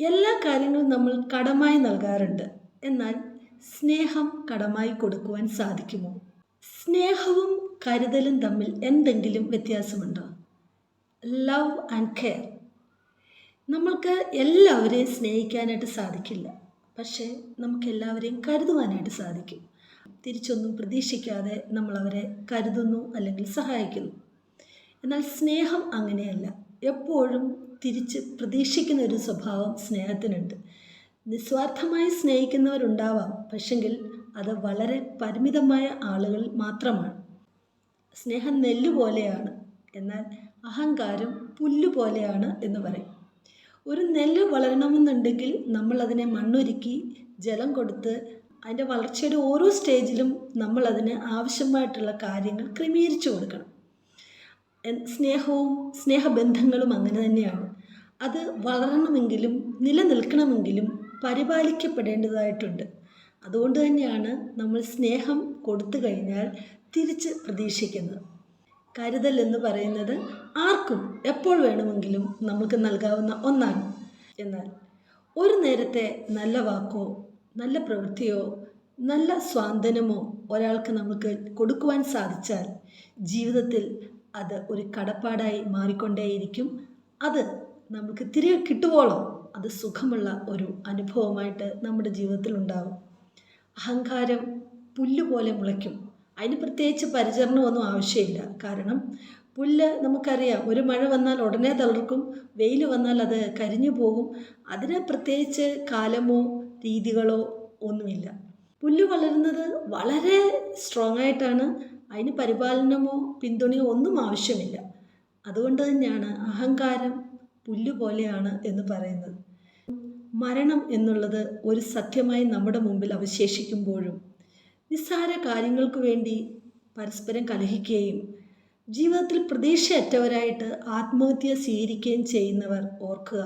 എല്ലാ കാര്യങ്ങളും നമ്മൾ കടമായി നൽകാറുണ്ട്. എന്നാൽ സ്നേഹം കടമായി കൊടുക്കുവാൻ സാധിക്കുമോ? സ്നേഹവും കരുതലും തമ്മിൽ എന്തെങ്കിലും വ്യത്യാസമുണ്ടോ? ലവ് ആൻഡ് കെയർ നമ്മൾക്ക് എല്ലാവരെയും സ്നേഹിക്കാനായിട്ട് സാധിക്കില്ല. പക്ഷേ നമുക്ക് എല്ലാവരെയും കരുതുവാനായിട്ട് സാധിക്കും. തിരിച്ചൊന്നും പ്രതീക്ഷിക്കാതെ നമ്മളവരെ കരുതുന്നു അല്ലെങ്കിൽ സഹായിക്കുന്നു. എന്നാൽ സ്നേഹം അങ്ങനെയല്ല. എപ്പോഴും തിരിച്ച് പ്രതീക്ഷിക്കുന്ന ഒരു സ്വഭാവം സ്നേഹത്തിനുണ്ട്. നിസ്വാർത്ഥമായി സ്നേഹിക്കുന്നവരുണ്ടാവാം പക്ഷെങ്കിൽ അത് വളരെ പരിമിതമായ ആളുകൾ മാത്രമാണ്. സ്നേഹം നെല്ലുപോലെയാണ് എന്നാൽ അഹങ്കാരം പുല്ലുപോലെയാണ് എന്ന് പറയും. ഒരു നെല്ല് വളരണമെന്നുണ്ടെങ്കിൽ നമ്മൾ അതിനെ മണ്ണൊരുക്കി ജലം കൊടുത്ത് അതിന്റെ വളർച്ചയുടെ ഓരോ സ്റ്റേജിലും നമ്മൾ അതിന് ആവശ്യമായിട്ടുള്ള കാര്യങ്ങൾ ക്രമീകരിച്ചു കൊടുക്കണം. സ്നേഹവും സ്നേഹബന്ധങ്ങളും അങ്ങനെ തന്നെയാണ്. അത് വളരണമെങ്കിലും നിലനിൽക്കണമെങ്കിലും പരിപാലിക്കപ്പെടേണ്ടതായിട്ടുണ്ട്. അതുകൊണ്ട് തന്നെയാണ് നമ്മൾ സ്നേഹം കൊടുത്തു കഴിഞ്ഞാൽ തിരിച്ച് പ്രതീക്ഷിക്കുന്നത്. കരുതൽ എന്ന് പറയുന്നത് ആർക്കും എപ്പോൾ വേണമെങ്കിലും നമുക്ക് നൽകാവുന്ന ഒന്നാണ്. എന്നാൽ ഒരു നേരത്തെ നല്ല വാക്കോ നല്ല പ്രവൃത്തിയോ നല്ല സ്വാന്തനമോ ഒരാൾക്ക് നമുക്ക് കൊടുക്കുവാൻ സാധിച്ചാൽ ജീവിതത്തിൽ അത് ഒരു കടപ്പാടായി മാറിക്കൊണ്ടേയിരിക്കും. അത് നമുക്ക് തിരികെ കിട്ടുവോളം അത് സുഖമുള്ള ഒരു അനുഭവമായിട്ട് നമ്മുടെ ജീവിതത്തിൽ ഉണ്ടാകും അഹങ്കാരം പുല്ലുപോലെ മുളയ്ക്കും. അതിന് പ്രത്യേകിച്ച് പരിചരണമൊന്നും ആവശ്യമില്ല. കാരണം പുല്ല് നമുക്കറിയാം ഒരു മഴ വന്നാൽ ഉടനെ തളർക്കും വെയിൽ വന്നാൽ അത് കരിഞ്ഞു പോകും. അതിന് പ്രത്യേകിച്ച് കാലമോ രീതികളോ ഒന്നുമില്ല. പുല്ല് വളരുന്നത് വളരെ സ്ട്രോങ് ആയിട്ടാണ് അതിന് പരിപാലനമോ പിന്തുണയോ ഒന്നും ആവശ്യമില്ല. അതുകൊണ്ട് തന്നെയാണ് അഹങ്കാരം പുല്ലുപോലെയാണ് എന്ന് പറയുന്നത്. മരണം എന്നുള്ളത് ഒരു സത്യമായി നമ്മുടെ മുമ്പിൽ അവശേഷിക്കുമ്പോഴും നിസ്സാര കാര്യങ്ങൾക്ക് വേണ്ടി പരസ്പരം കലഹിക്കുകയും ജീവിതത്തിൽ പ്രതീക്ഷയറ്റവരായിട്ട് ആത്മഹത്യ സ്വീകരിക്കുകയും ചെയ്യുന്നവർ ഓർക്കുക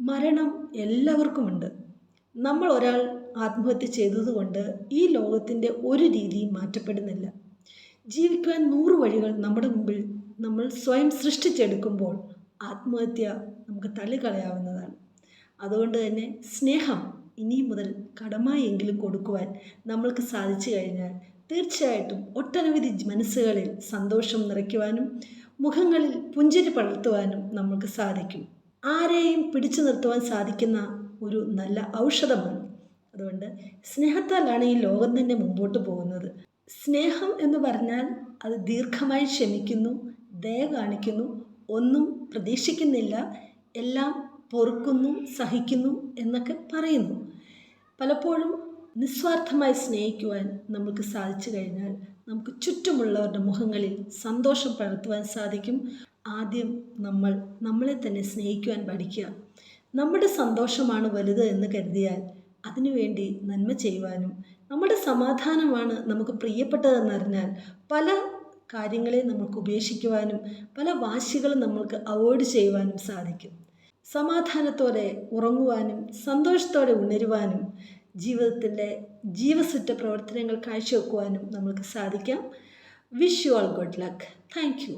മരണം എല്ലാവർക്കുമുണ്ട്. നമ്മൾ ഒരാൾ ആത്മഹത്യ ചെയ്തതുകൊണ്ട് ഈ ലോകത്തിന്റെ ഒരു രീതിയും മാറ്റപ്പെടുന്നില്ല. ജീവിക്കുവാൻ നൂറ് വഴികൾ നമ്മുടെ മുമ്പിൽ നമ്മൾ സ്വയം സൃഷ്ടിച്ചെടുക്കുമ്പോൾ ആത്മഹത്യ നമുക്ക് തള്ളിക്കളയാവുന്നതാണ്. അതുകൊണ്ട് തന്നെ സ്നേഹം ഇനി മുതൽ കടമായെങ്കിലും കൊടുക്കുവാൻ നമ്മൾക്ക് സാധിച്ചു കഴിഞ്ഞാൽ തീർച്ചയായിട്ടും ഒട്ടനവധി മനസ്സുകളിൽ സന്തോഷം നിറയ്ക്കുവാനും മുഖങ്ങളിൽ പുഞ്ചിരി പടർത്തുവാനും നമുക്ക് സാധിക്കും. ആരെയും പിടിച്ചു നിർത്തുവാൻ സാധിക്കുന്ന ഒരു നല്ല ഔഷധമാണ്. അതുകൊണ്ട് സ്നേഹത്താലാണ് ഈ ലോകം തന്നെ മുമ്പോട്ട് പോകുന്നത്. സ്നേഹം എന്ന് പറഞ്ഞാൽ അത് ദീർഘമായി ക്ഷമിക്കുന്നു ദയ കാണിക്കുന്നു ഒന്നും പ്രതീക്ഷിക്കുന്നില്ല എല്ലാം പൊറുക്കുന്നു സഹിക്കുന്നു എന്നൊക്കെ പറയുന്നു. പലപ്പോഴും നിസ്വാർത്ഥമായി സ്നേഹിക്കുവാൻ നമുക്ക് സാധിച്ചു കഴിഞ്ഞാൽ നമുക്ക് ചുറ്റുമുള്ളവരുടെ മുഖങ്ങളിൽ സന്തോഷം പകർത്തുവാൻ സാധിക്കും. ആദ്യം നമ്മൾ നമ്മളെ തന്നെ സ്നേഹിക്കുവാൻ പഠിക്കുക. നമ്മുടെ സന്തോഷമാണ് വലുത് എന്ന് കരുതിയാൽ അതിനുവേണ്ടി നന്മ ചെയ്യുവാനും നമ്മുടെ സമാധാനമാണ് നമുക്ക് പ്രിയപ്പെട്ടതെന്നറിഞ്ഞാൽ പല കാര്യങ്ങളെ നമുക്ക് ഉപേക്ഷിക്കുവാനും പല വാശികളും നമ്മൾക്ക് അവോയ്ഡ് ചെയ്യുവാനും സാധിക്കും. സമാധാനത്തോടെ ഉറങ്ങുവാനും സന്തോഷത്തോടെ ഉണരുവാനും ജീവിതത്തിന്റെ ജീവസുറ്റ പ്രവർത്തനങ്ങൾ കാഴ്ചവെക്കുവാനും നമുക്ക് സാധിക്കാം. Wish you all good luck thank you